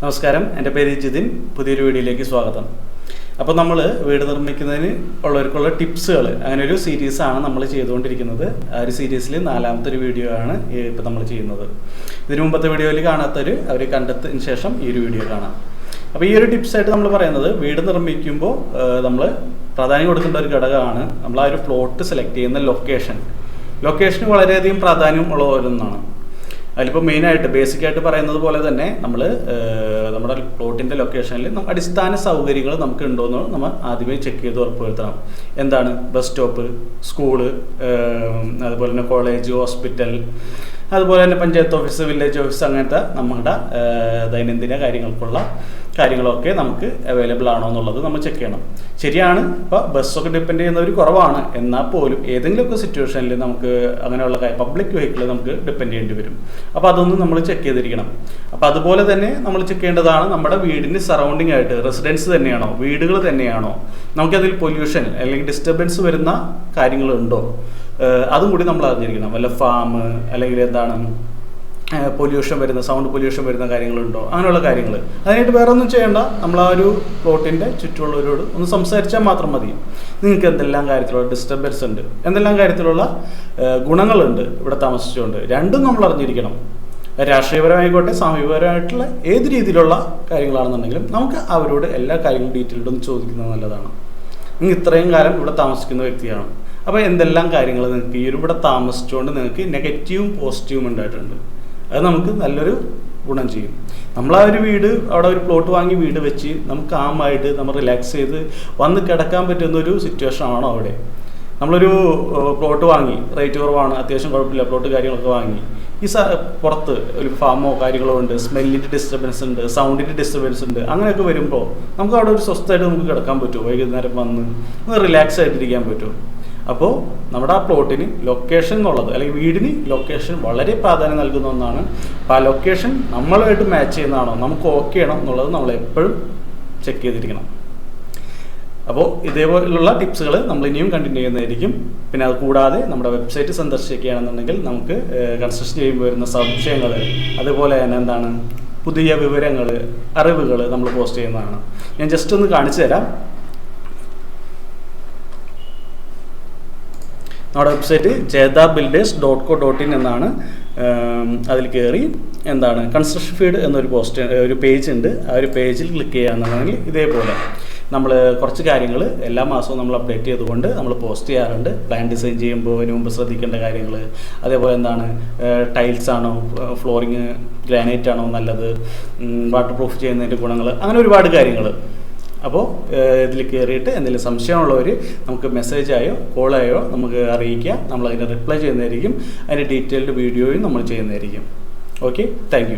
നമസ്കാരം. എന്റെ പേര് ജിതിൻ. പുതിയൊരു വീഡിയോയിലേക്ക് സ്വാഗതം. അപ്പോൾ നമ്മൾ വീട് നിർമ്മിക്കുന്നതിന് ഉള്ളവർക്കുള്ള ടിപ്സുകൾ അങ്ങനെ ഒരു ആണ് നമ്മൾ ചെയ്തുകൊണ്ടിരിക്കുന്നത്. ആ ഒരു സീരീസിൽ നാലാമത്തെ ഒരു വീഡിയോ ആണ് ഇപ്പോൾ നമ്മൾ ചെയ്യുന്നത്. ഇതിനു മുമ്പത്തെ വീഡിയോയിൽ കാണാത്തവർ അവർ കണ്ടെത്തിന് ശേഷം ഈ ഒരു വീഡിയോ കാണാം. അപ്പോൾ ഈ ഒരു ടിപ്സായിട്ട് നമ്മൾ പറയുന്നത് വീട് നിർമ്മിക്കുമ്പോൾ നമ്മൾ പ്രാധാന്യം കൊടുക്കേണ്ട ഒരു ഘടകമാണ് നമ്മൾ ആ ഒരു പ്ലോട്ട് സെലക്ട് ചെയ്യുന്ന ലൊക്കേഷൻ ലൊക്കേഷന് വളരെയധികം പ്രാധാന്യം ഉള്ള ഒന്നാണ് അതിലിപ്പോൾ മെയിനായിട്ട് ബേസിക് ആയിട്ട് പറയുന്നത് പോലെ തന്നെ നമ്മൾ നമ്മുടെ പ്ലോട്ടിന്റെ ലൊക്കേഷനിൽ അടിസ്ഥാന സൗകര്യങ്ങൾ നമുക്ക് ഉണ്ടോ ഉണ്ടോയെന്ന് നമ്മൾ ആദ്യമേ ചെക്ക് ചെയ്ത് ഉറപ്പുവരുത്തണം. എന്താണ്? ബസ് സ്റ്റോപ്പ് സ്കൂൾ അതുപോലെ തന്നെ കോളേജ് ഹോസ്പിറ്റൽ അതുപോലെ തന്നെ പഞ്ചായത്ത് ഓഫീസ് വില്ലേജ് ഓഫീസ് അങ്ങനത്തെ നമ്മുടെ ദൈനംദിന കാര്യങ്ങൾക്കുള്ള കാര്യങ്ങളൊക്കെ നമുക്ക് അവൈലബിൾ ആണോ എന്നുള്ളത് നമ്മൾ ചെക്ക് ചെയ്യണം. ശരിയാണ് ഇപ്പോൾ ബസ്സൊക്കെ ഡിപ്പെൻഡ് ചെയ്യുന്നവർ കുറവാണ്. എന്നാൽ പോലും ഏതെങ്കിലുമൊക്കെ സിറ്റുവേഷനിൽ നമുക്ക് അങ്ങനെയുള്ള പബ്ലിക് വെഹിക്കിൾ നമുക്ക് ഡിപ്പെൻഡ് ചെയ്യേണ്ടി വരും. അപ്പോൾ അതൊന്നും നമ്മൾ ചെക്ക് ചെയ്തിരിക്കണം. അപ്പോൾ അതുപോലെ തന്നെ നമ്മൾ ചെക്ക് ചെയ്യേണ്ടതാണ് നമ്മുടെ വീടിന്റെ സറൗണ്ടിങ് ആയിട്ട് റെസിഡൻസ് തന്നെയാണോ വീടുകൾ തന്നെയാണോ നമുക്കതിൽ പൊല്യൂഷൻ അല്ലെങ്കിൽ ഡിസ്റ്റർബൻസ് വരുന്ന കാര്യങ്ങളുണ്ടോ അതും കൂടി നമ്മൾ അറിഞ്ഞിരിക്കണം. വല്ല ഫാം അല്ലെങ്കിൽ എന്താണ് പൊല്യൂഷൻ വരുന്ന സൗണ്ട് പൊല്യൂഷൻ വരുന്ന കാര്യങ്ങളുണ്ടോ? അങ്ങനെയുള്ള കാര്യങ്ങൾ. അതിനായിട്ട് വേറെ ഒന്നും ചെയ്യേണ്ട. നമ്മൾ ആ ഒരു പ്ലോട്ടിന്റെ ചുറ്റുമുള്ളവരോട് ഒന്ന് സംസാരിച്ചാൽ മാത്രം മതി. നിങ്ങൾക്ക് എന്തെല്ലാം കാര്യത്തിലുള്ള ഡിസ്റ്റർബൻസ് ഉണ്ട്? എന്തെല്ലാം കാര്യത്തിലുള്ള ഗുണങ്ങളുണ്ട്? ഇവിടെ താമസിച്ചുകൊണ്ട്. രണ്ടും നമ്മൾ അറിഞ്ഞിരിക്കണം. രാഷ്ട്രീയപരമായിക്കോട്ടെ സാമൂഹികപരമായിട്ടുള്ള ഏത് രീതിയിലുള്ള കാര്യങ്ങളാണെന്നുണ്ടെങ്കിലും നമുക്ക് അവരോട് എല്ലാ കാര്യങ്ങളും ഡീറ്റെയിൽഡ് ഒന്ന് ചോദിക്കുന്നത് നല്ലതാണ്. നിങ്ങൾ ഇത്രയും കാലം ഇവിടെ താമസിക്കുന്ന വ്യക്തിയാണ്. അപ്പോൾ എന്തെല്ലാം കാര്യങ്ങൾ നിങ്ങൾക്ക് ഈ ഒരു ഇവിടെ താമസിച്ചുകൊണ്ട് നിങ്ങൾക്ക് നെഗറ്റീവും പോസിറ്റീവും ഉണ്ടായിട്ടുണ്ട്. അത് നമുക്ക് നല്ലൊരു ഗുണം ചെയ്യും. നമ്മൾ ആ ഒരു വീട് അവിടെ ഒരു പ്ലോട്ട് വാങ്ങി വീട് വെച്ച് നമുക്ക് കാമായിട്ട് നമ്മൾ റിലാക്സ് ചെയ്ത് വന്ന് കിടക്കാൻ പറ്റുന്ന ഒരു സിറ്റുവേഷൻ ആണോ അവിടെ? നമ്മളൊരു പ്ലോട്ട് വാങ്ങി റേറ്റ് കുറവാണ് അത്യാവശ്യം കുഴപ്പമില്ല പ്ലോട്ട് കാര്യങ്ങളൊക്കെ വാങ്ങി. ഈ പുറത്ത് ഒരു ഫാമോ കാര്യങ്ങളോ ഉണ്ട് സ്മെല്ലിന്റെ ഡിസ്റ്റർബൻസ് ഉണ്ട് സൗണ്ടിന്റെ ഡിസ്റ്റർബൻസ് ഉണ്ട് അങ്ങനെയൊക്കെ വരുമ്പോൾ നമുക്ക് അവിടെ ഒരു സ്വസ്ഥമായിട്ട് നമുക്ക് കിടക്കാൻ പറ്റുമോ? വൈകുന്നേരം വന്ന് ഒന്ന് റിലാക്സ് ആയിട്ടിരിക്കാൻ പറ്റുമോ? അപ്പോൾ നമ്മുടെ ആ പ്ലോട്ടിന് ലൊക്കേഷൻ എന്നുള്ളത് അല്ലെങ്കിൽ വീടിന് ലൊക്കേഷൻ വളരെ പ്രാധാന്യം നൽകുന്ന ഒന്നാണ്. അപ്പോൾ ആ ലൊക്കേഷൻ നമ്മളുമായിട്ട് മാച്ച് ചെയ്യുന്നതാണോ നമുക്ക് ഓക്കെ ആണോ എന്നുള്ളത് നമ്മൾ എപ്പോഴും ചെക്ക് ചെയ്തിരിക്കണം. അപ്പോൾ ഇതേപോലുള്ള ടിപ്സുകൾ നമ്മൾ ഇനിയും കണ്ടിന്യൂ ചെയ്യുന്നതായിരിക്കും. പിന്നെ അത് കൂടാതെ നമ്മുടെ വെബ്സൈറ്റ് സന്ദർശിക്കുകയാണെന്നുണ്ടെങ്കിൽ നമുക്ക് കൺസ്ട്രക്ഷൻ ചെയ്യുമ്പോൾ വരുന്ന സംശയങ്ങൾ അതുപോലെ തന്നെ എന്താണ് പുതിയ വിവരങ്ങൾ അറിവുകൾ നമ്മൾ പോസ്റ്റ് ചെയ്യുന്നതാണ്. ഞാൻ ജസ്റ്റ് ഒന്ന് കാണിച്ചു തരാം. നമ്മുടെ website Jetha builders dot co dot in എന്നാണ് അതിൽ കയറി എന്താണ് കൺസ്ട്രക്ഷൻ ഫീഡ് എന്നൊരു പോസ്റ്റ് ഒരു പേജ് ഉണ്ട്. ആ ഒരു പേജിൽ ക്ലിക്ക് ചെയ്യാന്നുണ്ടെങ്കിൽ ഇതേപോലെ. നമ്മൾ കുറച്ച് കാര്യങ്ങൾ എല്ലാ മാസവും നമ്മൾ അപ്ഡേറ്റ് ചെയ്തുകൊണ്ട് നമ്മൾ പോസ്റ്റ് ചെയ്യാറുണ്ട്. പ്ലാൻ ഡിസൈൻ ചെയ്യുമ്പോൾ അതിന് മുമ്പ് ശ്രദ്ധിക്കേണ്ട കാര്യങ്ങൾ അതേപോലെ എന്താണ് ടൈൽസ് ആണോ ഫ്ലോറിങ് ഗ്രാനൈറ്റ് ആണോ നല്ലത് വാട്ടർ പ്രൂഫ് ചെയ്യുന്നതിന്റെ ഗുണങ്ങൾ അങ്ങനെ ഒരുപാട് കാര്യങ്ങൾ അപ്പോൾ ഇതിൽ കയറിയിട്ട് എന്തെങ്കിലും സംശയമുള്ളവർ നമുക്ക് മെസ്സേജായോ കോളായോ നമുക്ക് അറിയിക്കുക നമ്മൾ അതിന് റിപ്ലൈ ചെയ്യുന്നതായിരിക്കും. അതിന്റെ ഡീറ്റെയിൽഡ് വീഡിയോയും നമ്മൾ ചെയ്യുന്നതായിരിക്കും. Okay thank